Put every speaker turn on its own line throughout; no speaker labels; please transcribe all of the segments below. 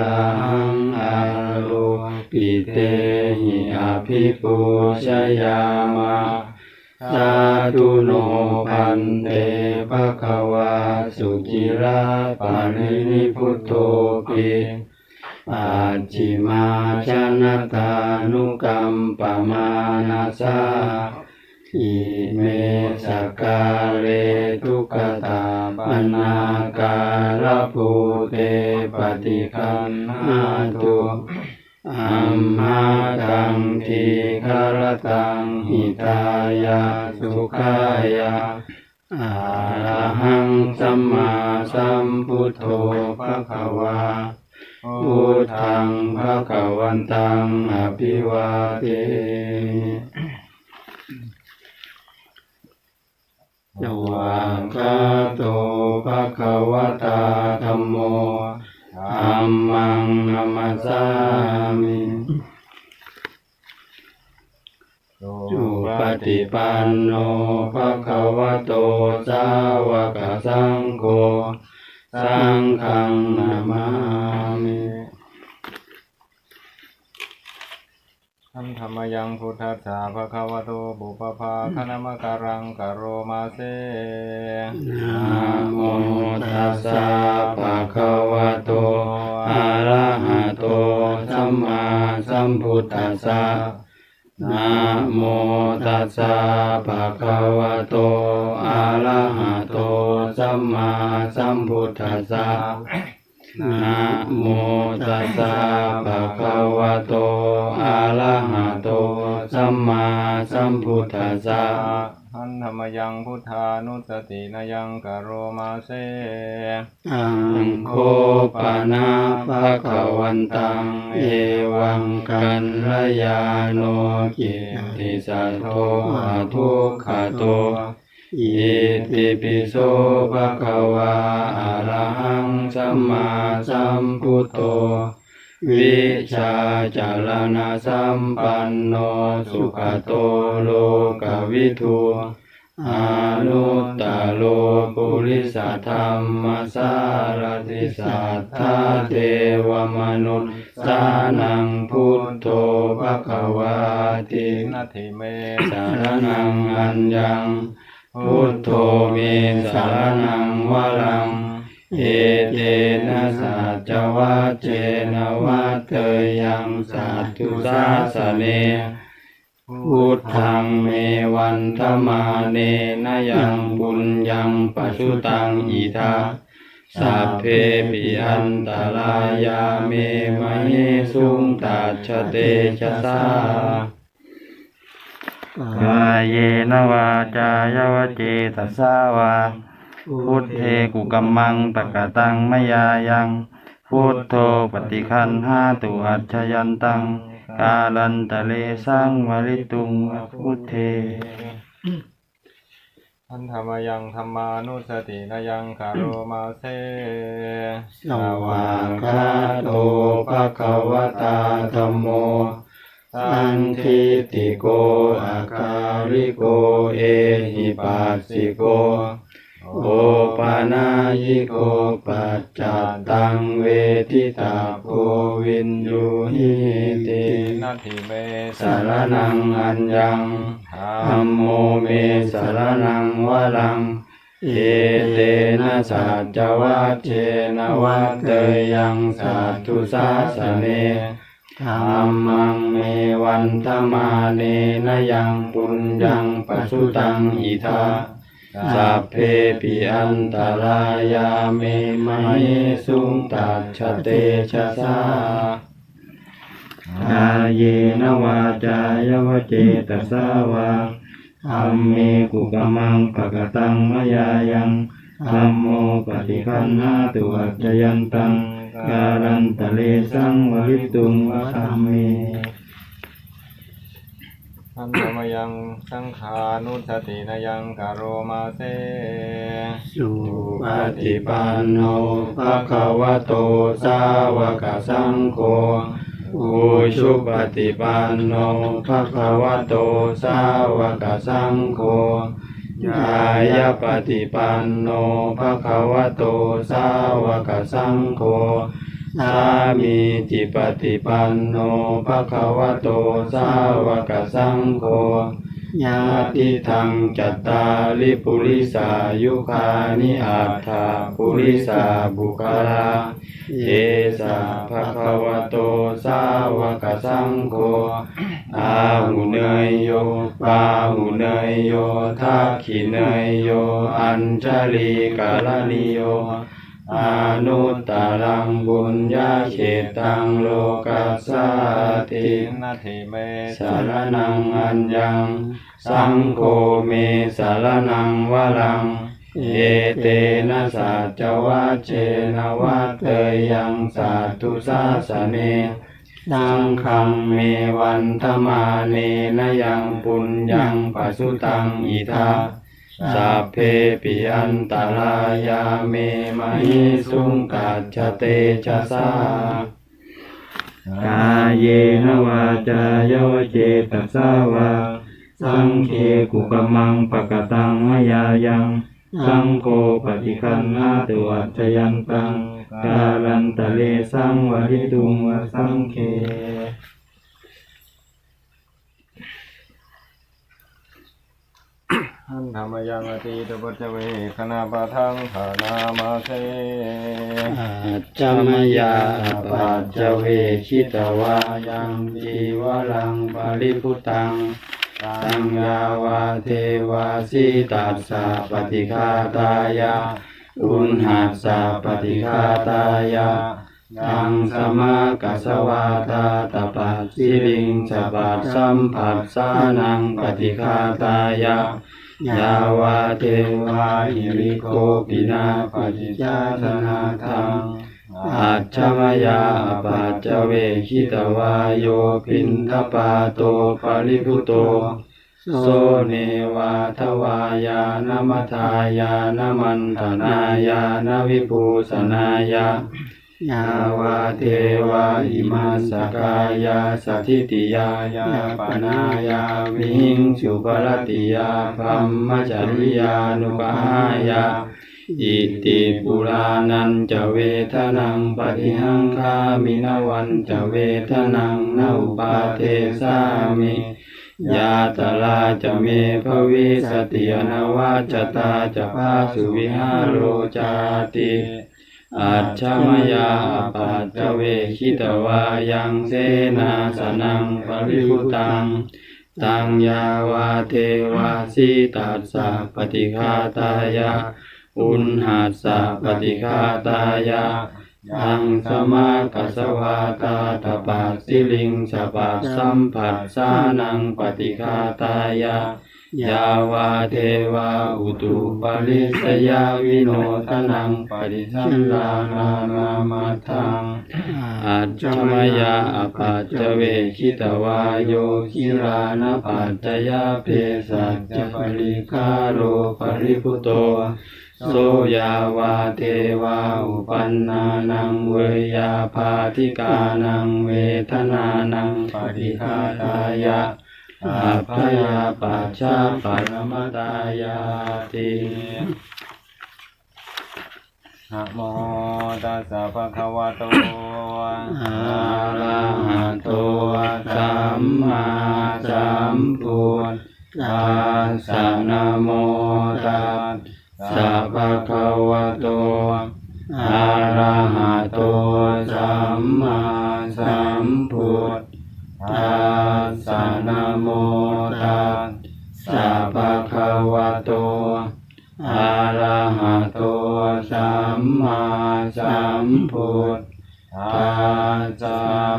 ทาหังอาโลปิเตหิอภิปุชยามะสาธุโนพันเตภะคะวาสุจิราปารินิพุทโธปิปัจฉิมาชนะตานุกรรมปมานาสา อิเมสกาเลทุกตาปนาการภูเตปฏิคันหาตุอัมมาตังทีคารตังหิตายาสุขายาอะระหังสัมมาสัมพุทโธภะคะวาพุทธังภะคะวันตังอภิวาเท วากขาโตภะคะวะตาธัมโมธัมมังนัมสสามิจุปฏิปันโนภะคะวะโตสาวกสังโฆ สังฆังนามามิ
ทันธรรมยังพุทธัสสะภะคะวะโตบุปภาคณมะการังกโรมาเซ
นะโมตัสสะภะคะวะโตอะระหะโตสัมมาสัมพุทธัสสะนะโมตัสสะภะคะวะโตอะระหะโตสัมมาสัมพุทธัสสะนะโมตัสสะภะคะวะโตอะระหะโตสั มมาสัมพุทธัสสะ
ทันธรรมยังพุทธานุสตินยังกโรมาเซ
อังโคปะนาภะคะวันตัง เอวังกันรยาโนกิตติสัทโทอะทุกขโตอิติปิโสภะคะวาอะระหังสัมมาสัมพุทโธ วิชาจารณะสัมปันโนสุขโตโลกวิทูอนุตตโลปุริสธรรมสารติสัทธาเทวมนุษย์สานังพุทโธภะคะวาติ
นาทิเม
สารนังอัญญังพุทโธเมสารนังวรัง เอเตนะสัจวัจเจนะวัตเตยังสัตตุสาสเนพุทธังเมวันธมาเนนยังบุญยังปัสสุตังอิทาสัพเพปิอันตรายาเมมะเยสุงตัจเตชะสา
กายเนวาจายวเจตสาวา พุทเทกุกัมมังตะกะตังมยายัง พุทโธปฏิคันหาตุอัจฉยันตัง กาลันตะเลสังวริตุงพุทเท
ทันธรรมยังธรรมานุสตินยังกโรมาเซ
สวากขาโตภะคะวะตาธัมโมสันทิติโกอาคาริโกเอหิปัสสิโก โอปานายิโกปัจจัตตังเวทิตาโกวินยูหิติ
นาทิเม
สารนังอัญญังธัมโมเมสารนังวะรังเอเตนะสัจวัจเจนะวัตเตยังสัตตุสาสเนธัมมังเมวันธมาเนนยังปุญญังปัสสุตังอิทา สัพเพปิอันตรายาเมมะเยสุงตัจฉเตชะสา
กายเยนวาจายวเจตสาวาธัมเมกุกมังปะกตังมยายังธัมโมปฏิคันหาตุอัจจยันตังการันตะเลสังวริตุงวะธัมเม
อันธรรมยังสังขานุสตินายังกโรมาเซ
สุปฏิปันโนภะคะวะโตสาวกสังโฆอุชุปฏิปันโนภะคะวะโตสาวกสังโฆญายปฏิปันโนภะคะวะโตสาวกสังโฆ สามีจิปฏิปันโนภะคะวะโตสาวกสังโฆญาติทังจัตตาลิปุริสายุคานิอาถาปุริสาบุคลาเยสาภะคะวะโตสาวกสังโฆอาหุเนยโยปาหุเนยโยทักขิเนยโย อัญชลีกาลนิโย อนุตตรังบุญญาเขตังโลกัสสาติ
นาทิเม
สารนังอัญญัง สังโฆเมสารนังวรังเอเตนะสัจวัชเชนะวัตเตยังสัตตุสาสเนสังฆังเมวันธมาเนนยังปุญญังปัสสุตังอิทา สัพเพปิอันตรายาเมมหิสุงกัจจเตชะสากายเยนวาจายวเจตสาวาสังเคกุกมังปะกตังมยายังสังโฆปฏิคันนาตวัจยันตังกาลันตะเลสังวริตุงวสังเค
อันธรรมยังอตีตปัจเจเวคณาปะทังฐานามาเซ
อาจมยาปัจจเวคิตวายังจีวรังปริพุตังสังยาวาเทวาสีตัสสะปฏิฆาตายาอุณหัสสะปฏิฆาตายายังสมากัสสวาตาตปัสสิลิงสปัสสัมผัสสานังปฏิฆาตายา ยาวาเทวาหิริโกปินาปฏิจาตนาทังอาชมยาปัจจเวคิตวายโยปินทปาโตปริพุโต โสเนวาทวายานมัทายานมันธนายานวิภูสนายา ยาวาเทวาอิมาสกายาสถิติยายาปนายาวิหิงสุปรติยาพัมมจริยานุปหายาอิติปุรานันจะเวทนังปฏิหังคามินวันจะเวทนังนาอุปาเทสามิยาตลาจะเมภวิสติอนวาจตาจะพาสุวิหารโรจาติ อัจฉมยาปัจจเวคิตวายังเสนาสนังปริพุตังตังยาวาเทวาสีตัสสะปฏิฆาตายาอุณหัสสะปฏิฆาตายายังสมากัสวาตาตปัสสิลิงสปัสสัมผัสสานังปฏิฆาตายา ยาวาเทวาอุตุปาริสยาวิโนทนังปฏิสัมลานานามาทังอาจจมยาอปัจจเวคิตวาโยคิรานปัจจยาเพสัจจปริคาโรปริพุโตโสยาวาเทวาอุปันนานังเวยาภาธิกานังเวทนานังปฏิฆาตายะ อาภยาปัจชาปรมตายาติ
นะโมตัสสะภะคะวะโต
อะระหะโตสัมมาสัมพุทธัสสะนะโมตัสสะภะคะวะโตอะระหะโตสัมมา โมตัสสะภะคะวะโตอะระหะโตสัมมาสัมพุทธ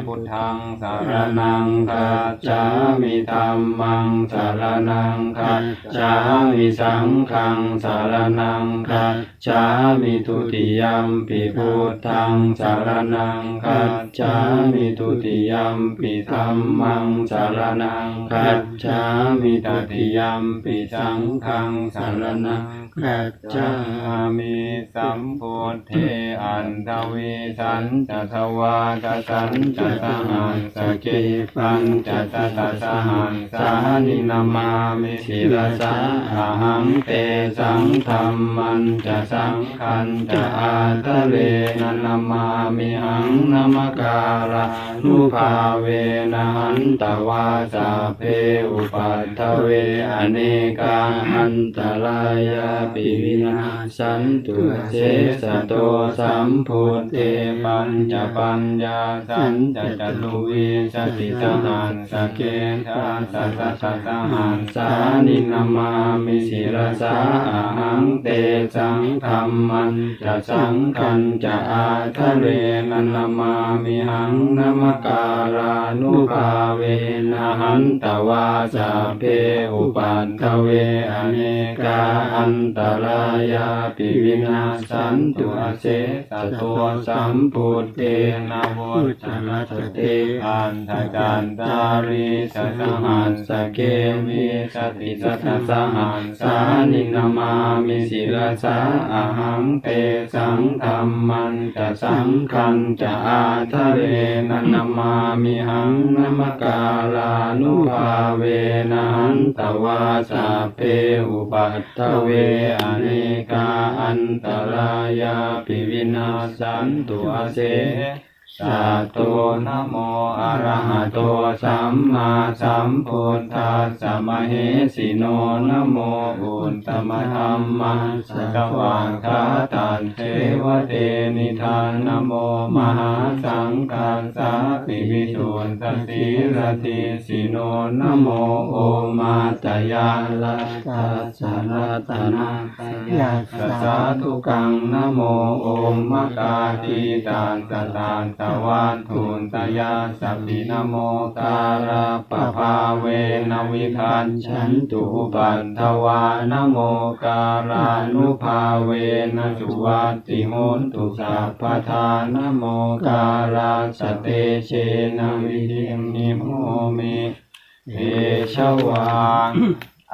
พุทธังสารนัง
ง
คัจ
จา
มิ
ธัมมังสารนังคัจามิสังฆังสารนังคัจามิทุติยัมปิพุทธังสารนังคัจามิทุติยัมปิธัมมังสารนังคัจามิตติยัมปิสังฆังสารนัง คัจฉา
มิสัมพุทเทอันทวีสันจะทวาทสันจะสหันสเกปัญจะตตสหันสานินามามิศิรสาอาหังเตสังธรรมันจะสังขันจะอาทะเลนะนามามิหังนามการานุภาเวนะหันตวาสาเพอุปัฏฐเวอเนกาหันตรายาปิวินาสันตุเสสะโตสัมพุทเทปัญญปัญญาสันจะจัตุวิสติสหันสเกทาสัสสะสหันสานินามามิศิรสาหังเตสังธรรมันจะสังคันจะอาทะเรนันนามามิหังนมการานุภาเวนะหันตวาสาเพอุปัฏฐเวอเนกาอันตรายาปิวินาสันตุอาเสสะโตสัมพุทเตนะโวจรัสเตอันทจันตาริสสหัสสเกมิสติสัทสหันสานินามามิศิรสาอาหังเตสังธรรมันจะสังคันจะอาทะเรนันามามิหังนามการานุภาเวนันตวาสาเพอุปัฏฐเวอเนกาอันตรายาปิวินาสันตุอาเส สัตโตนะโมอระหะโตสัมมาสัมพุทธัสสะมะเหสิโนนะโมอุตตมธัมมัสสะวะคาตันเทวเตนิทานนะโมมหาสังฆัสสะปิวิสุนทสีรติสิโนนะโมโอมาตยาลัสสะสะรัตนายัสสะสาธุกังนะโมโอมมะกาติตานตานตวันทุนตยาสัพพินโมการาปะภาเวนวิคันฉันตุปันทวานโมการานุภาเวนสุวัติโหนตุสัพพทานโมการาสเตเชนวิริยนิโมเมเอชวัง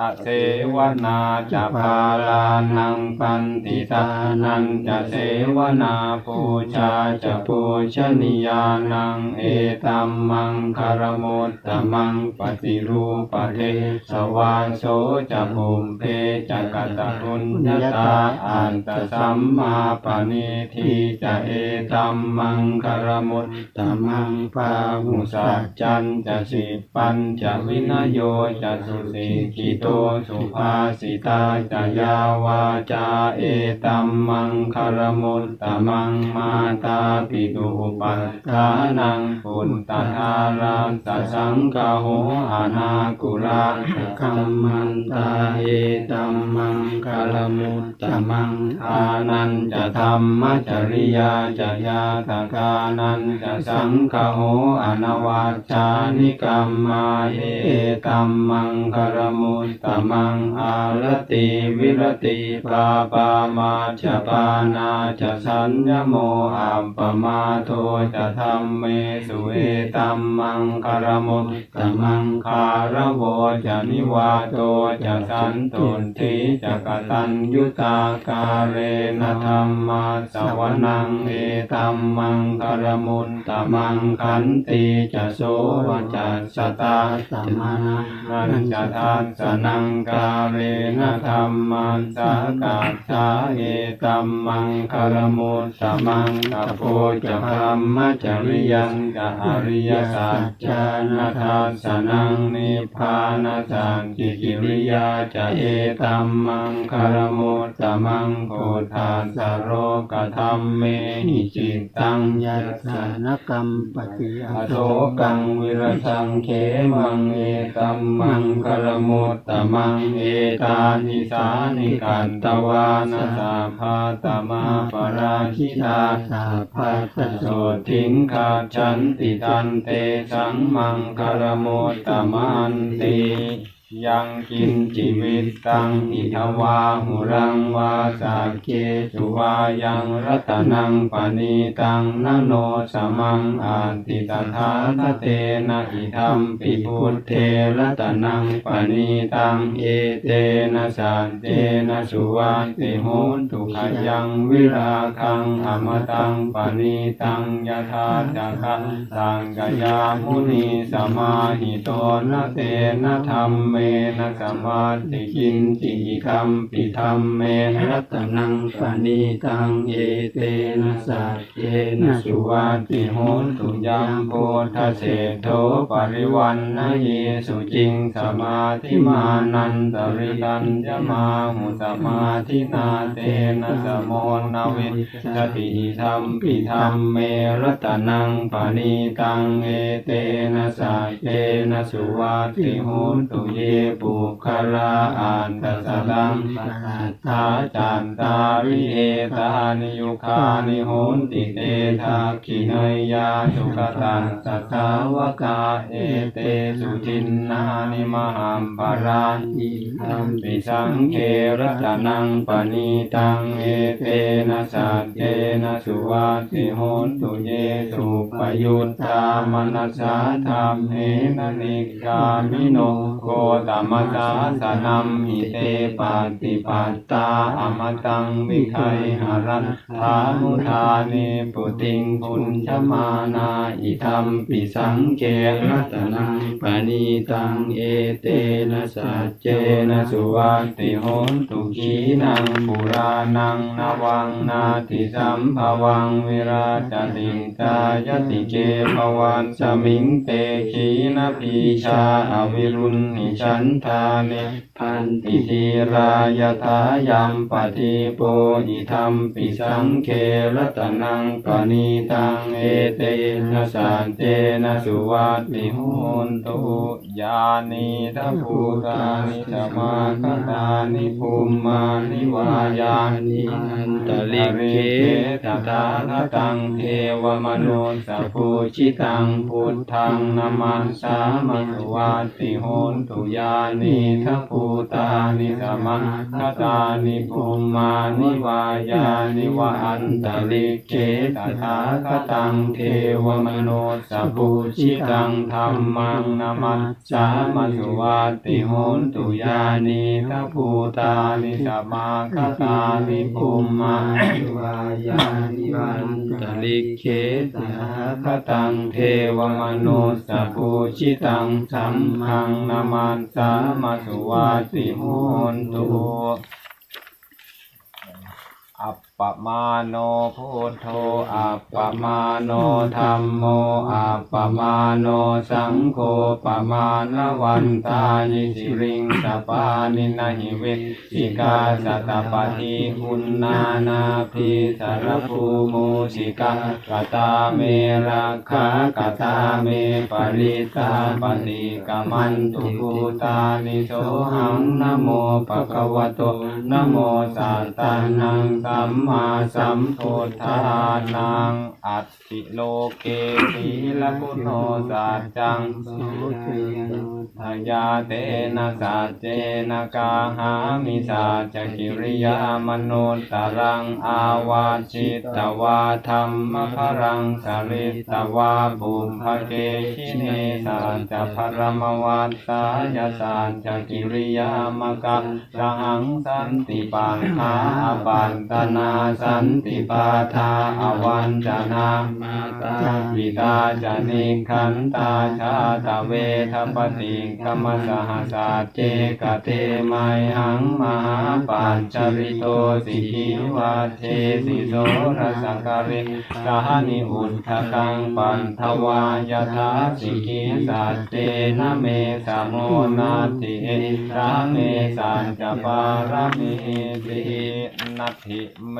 อเสวนาจะพาลานังปันติตานันจะเสวนาปูชาจะปูชนียานังเอตัมมังคารมุตตมังปฏิรูปะเทสวาโสจะภูมิเพจะกตตุญญาตาอันตสัมมาปณิทีจะเอตัมมังคารมุตตมังปาหุสัจจันจะสิปัญจะวินโยจะสุสีกิโตสุภาสิตาจะยาวาจาเอตัมมังคารมุตตมังมาตาปิตุปัฏฐานังปุตตทารัสสะสังกโหอานากุลาคัมมันตาเอตัมมังคารมุตตมังอานันจะธรรมจริยาจยาตกานันจะสังคโหอนวัจานิกรรมาเอตัมมังคารมุตตมังอารติวิรติปาปามาจปานาจะสัญญโมอัปปมาโทจะธรรมเมสุเอตัมมังคารมุตตมังคารโวจะนิวาโตจะสันตุนทิจะกตัญยุตากาเรนธรรมาสวนังเอตัมมังคารมุตตมังขันติจะโสวจัสตาสัมมานันจะทานสนังกาเรนะธรรมันสากาสาเอตัมมังคารมุตตมังตะโพจะพรหมจริยังจะอริยสัจจานาทาสนังนิพพานาสังกิกิริยาจะเอตัมมังคารมุตตมังโพธาสโรกธรรมเมหิจิตตังยัสสนกรรมปฏิอโศกังวิรสังเขมังเอตัมมังคารมุตต
มังเอตานิสานิกันตวานาสาภาตมาปราคิตา
สาพพัสะ
โสทิงคาชันติตันเตสังมังคารโมตมันติ ยังกินจิวิตตังอิทวาหุรังวาสาเกจุวายังรัตนังปณีตังนโนสมังอาติตถาคเตนะอิธรรมปิพุทเทรัตนังปณีตังเอเตนะสานเตนะสุวัติโหตุขยังวิราคังอมตังปณีตังยถาจักังสังกยามุนีสมาหิโตนะเตนะธรรมมนะสมาธิกินจิคัมปิธรรมเม
รัตนังปณิตังเอเตนะสัจเจนะสุ
วัติโหตุยัมโพธเสโทปริวันนะเยสุจิงสมาธิมานันตริตันยมาหุสมาธินาเตนะสมโนาวิจติธรรมปิธรรมเมรัตนังปณิตังเอเตนะสัจเจนะสุวัติโหตุเยปุคลาอันตสลัง
ปัสสะ
ทาจันตาริเอตานิยุคานิโหนติเตทาคินยยาสุขตังสัทธาวกาเอเตสุทินนานิมหัมปรานิธัมปิสังเครัตนังปณีตังเอเตนะสัจเจนะสุวัติโหนตุเยสุปยุตตามนัสสาธรรมเอนนิกามิโนโกตมสาสนัมหิเตปาติปัตตาอมตังวิไคหารันทานุทาเนปุติงพุญชมานาอิธรรมปิสังเกรัตนังปณีตังเอเตนะสัจเจนะสุวัติโหนตุขีนังปุรานังนวังนาติสัมภวังวิราชติงกายติเกภวันสมิงเตขีนพีชาอวิรุณนิชัันทาเนพันติทีรายถายัมปฏิโปอิธรรมปิสังเครัตนังปณีตังเอเตนะสันเตนะสุวัติโหนตุยานิทัพุตานิสมาคตานิภูมานิวายานิอันตลิเกตถาคตังเทวมโนสัพพุชิตังพุทธังนามันสามัสวัติโหนตุยานิทัพพุตานิสมาคตานิภูมานิวายานิวะอันตลิเกตถาคตังเทวมโนสัพุชิตังธรรมังนามันสามัสวัติโหนตุยานิทัพพุตานิสมาคตานิภูมานิวายานิวันตลิเกตถาคตังเทวมโนสัพุชิตังสัมมังนามันสามาสุวาสิโหนตุ ปมาโนพุทโธอัปปมาโนธรรมโมอัปปมาโนสังโฆปมาณวันตายิสิริงสปานินาหิเวสิกาสัตตปฏิคุณนานาภิสารภูมูสิกากตาเมราคากตาเมปริตาปฏิกามันตุภูตานิโสหังนะโมปะคะวะโตนะโมสัตตานังสัมมาสัมพุทธานัง อัตติโลเกสีละพุทโธสัจจังสุติทายาเตนะสัจเจนะกาหามิสัจกิริยามนุตตรังอาวาชิตตวาธรรมพรังสริตตวาบุพภเกชิเนสัจพรมวัตสายสัจกิริยามกะสหังสันติปังหาปันตนาสันติปาทาอวันจนามาตาปิตาจานิขันตาชาตเวทปฏิกรรมสหสาเจกเตไมหังมหาปัญจริโตสิกิวัตเทสิโสรสังการิสหนิอุทธกังปันทวายถาสิกิสัจเจนะเมสโมนาติเอสเมสัจจปารมิตินัตถิ
เม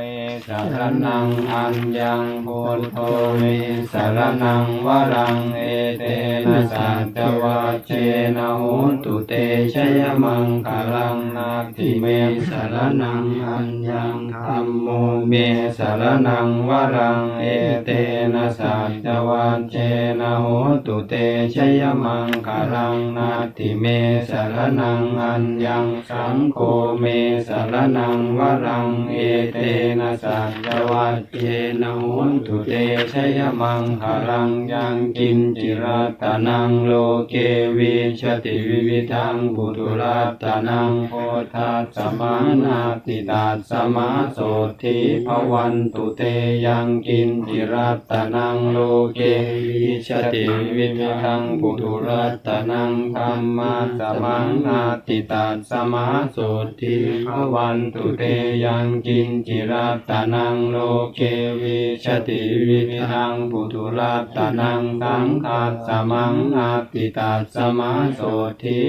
สารนังอัญญังพุทโธเมสารนังวรังเอเตนะสัจวัชเชนะโหตุเตชยมังคารังนาทิเมสารนังอัญญังธัมโมเมสารนังวรังเอเตนะสัจวัชเชนะโหตุเตชยมังคารังนาทิเมสารนังอัญญังสังโฆเมสารนังวรังเอเตนะสัจวัชเชนะโหตุเตชยมังคารังยังกินจิรัตนังโลเกวิชติวิวิทังบุตุรัตนังโพธัสสมานาติตาสมาโสทิภวันตุเตยังกินจิรัตนังโลเกวิชติวิวิทังบุตุรัตนังธรรมาสมานาติตาสมาโสทิภวันตุเตยังกินจิรัตนังโลเกวิชติวิมิทังปุตุรัตนังสังฆาสมังอาติตาสมาโสทิ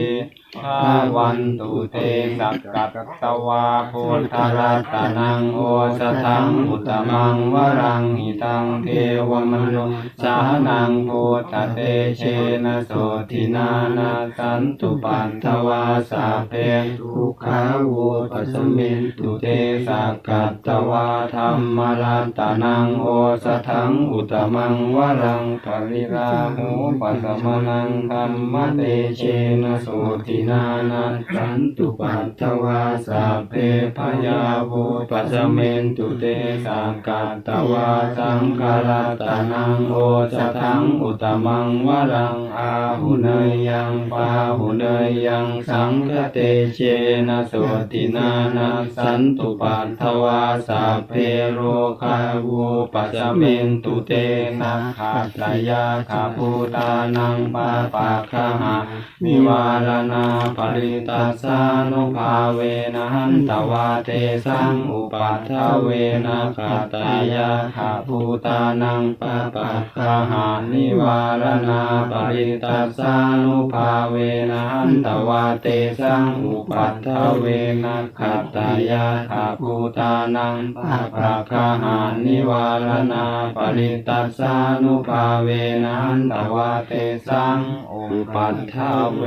ภาวันตุเตสักกัตตวาพุทธรัตนังโอสถังอุตมังวรังหิตังเทวมนุสานังโพธเตเชนะโสทินานาสันตุปันทวาสาเพทุกขาวุปัสมินตุเตสักกัตตวาธรรมรัตนังโอสถังอุตมังวรังปริราหูปัสมนังธรรมเตเชนะโสทินานาสันตุปันทวาสาเพพยาวุปัสมินตุเตสักกัตตวาสังฆรัตนังโอสถังอุตมังวรังอาหุเนยยังปาหุเนยยังสังฆเตเชนะโสตินานาสันตุปันทวาสาเพโรคาวุปัสมินตุเตนะขาตยาขาภูตานังปาปาคหามิวารณาปริตัสสานุภาเวนะหันตวาเตสังอุปัฏฐเวนะขาตยาขาภูตานังปาปาคาหานิวารณาปริตัสสานุภาเวนะหันตวาเตสังอุปัฏฐเวนะขาตยาขาภูตานังปาปาคาหานิวารณาปริตัสสานุภาเวนะหันตวาเตสังอุปัฏฐเว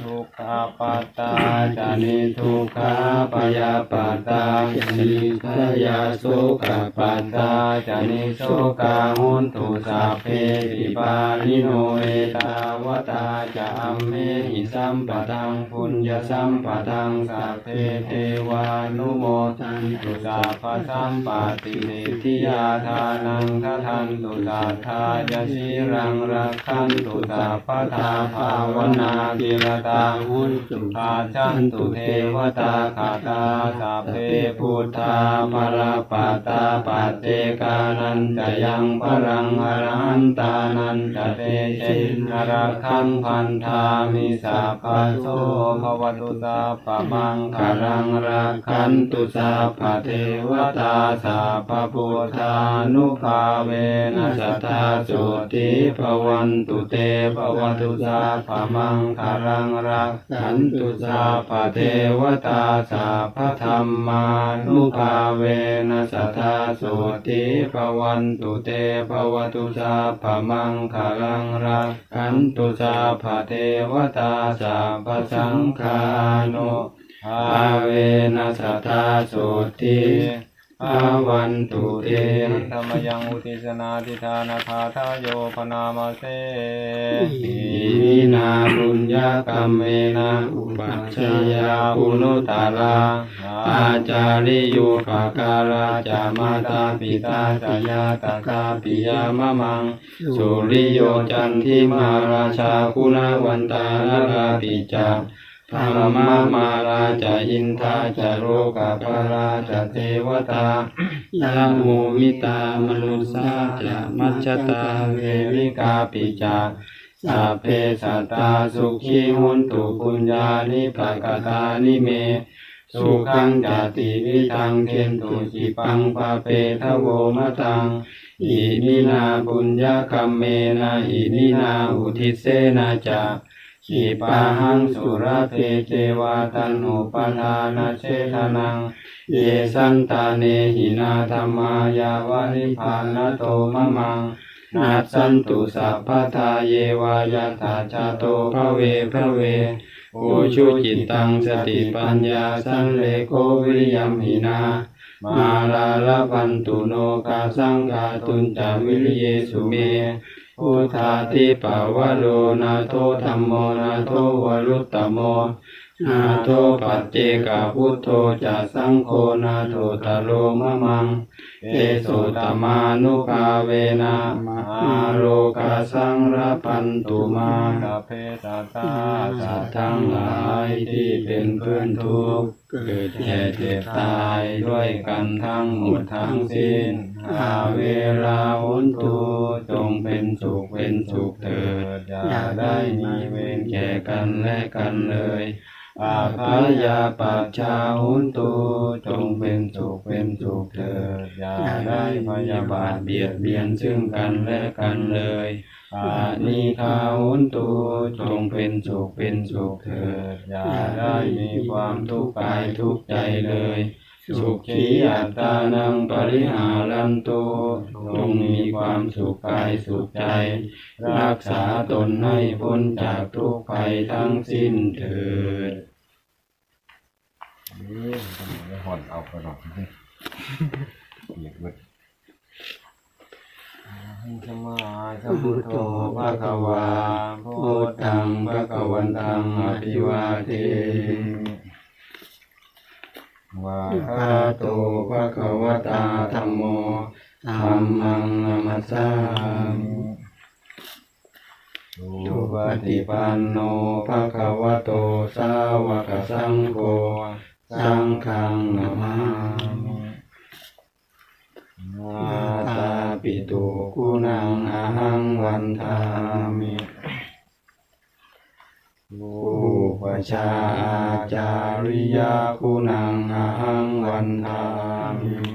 ทุกขปัตตาจานิทุกขาปยาปัตตาจานิขยาโสกปัตตาจานิโสกาหุนตุสัพเพปิปาลิโนเอตาวตาจะอัมเมหิสัมปะทังพุญญสัมปะทังสัพเพเทวานุโมทันตุสัพพะสัมปติสิทธิยาทานังทัทันตุสัทธายชิรังรักขันตุสัพพะทาภาวนากิรตาหุนจุตาจันตุเทวตาคาตาสัพเพพุทธาปรปัตตาปัจเจกานันจะยังปรังอรหันตานันจะเตชินรักขังพันธามิสัพพโสภวตุสัพพะมังคารังรักขันตุสัพเทวตาสัพพะพุทธานุภาเวนัสตาสุติภวันตุเตภวตุสัพพะมังคารังรักขันตุสัพพะเทวตาสัพพะธรรมานุภาเวนัสตตาสุติภวันตุเตภวตุสัพพะมังคารังรักขันตุสัพพะเทวตาสัพพะสังฆานุภาเวนัสตตาสุติภวันตุเตธรรมยังอุติสนาทิธานาคาทายโยพนามาเสอินาบุ ญากรรมเมนะอุปัชฌยาปุนุตาราอาจาริโยภาการาจามาตาปิตาจายาตตาปิยามะมัง สุริโยจันทิมาราชาคุณาวันตานาราปิจาธรรมามาราจาอินทาจาโรกาภาราจาเทวตายาโมมิตามนุสาจามัจจตาเววิกาปิจา สัพเพสัตตาสุขีหุนตุปุญญานิภกตานิเม สุขังจาติวิทังเทนตุจิปังปะเปทะโวมะตัง อิมินาบุญญาคัมเมนะอิมินาอุทิเสนาจาขีปาหังสุรเพเทวาตันอุปทานาเชทนัง เยสันตาเนหินาธรรมายาวานิพานโตมะมัง นาสันตุสัพพทาเยวายาถาชาโตภะเวภะเวโอชุจิตตังสติปัญญาสันเลโกวิริยมหินามาลาลพันตุโนกาสังกาตุนจาวิริเยสุเมพุทธาทิปาวโรนาโทธรรมโมนาโทวรุตตโม นาโทปัจเจกพุทโธจะสังโฆนาโทตโรมะมัง เอโสตมานุภาเวนะมาโลกาสังระปันตุมาคาเพตาตาสัตว์ทั้งหลายที่เป็นเพื่อนทุกข์ เกิดแก่เจ็บตายด้วยกันทั้งหมดทั้งสิ้นอาเวลาหุนตูจงเป็นสุขเป็นสุขเถิดอย่าได้มีเวรแก่กันและกันเลยอาภายาปัจชาหุนตูจงเป็นสุขเป็นสุขเถิดอย่าได้พยาบาทเบียดเบียนซึ่งกันและกันเลย อานิคาหุนตูจงเป็นสุขเป็นสุขเถิดอย่าได้มีความทุกข์กายทุกข์ใจเลย สุขีอัตตานังปริหารันตุจงมีความสุขกายสุขใจ รักษาตนให้พ้นจากทุกภัยทั้งสิ้นเถิด
นี่มันหอนเอาไปหรอกนี่เหยียบเบิด
สมาสัมพุทโธภะคะวาพุทธังภะคะวันตังอภิวาเท
วา
ภะโตภะคะวตาธัมโมธัมมังนามัสสามิสุปฏิปันโนภะคะวะโตสาวกสังโฆสังฆังนามามิ ตุกุณังอาหังวันทามิอุปชาอาจาริยาคุณังอาหังวันทามิ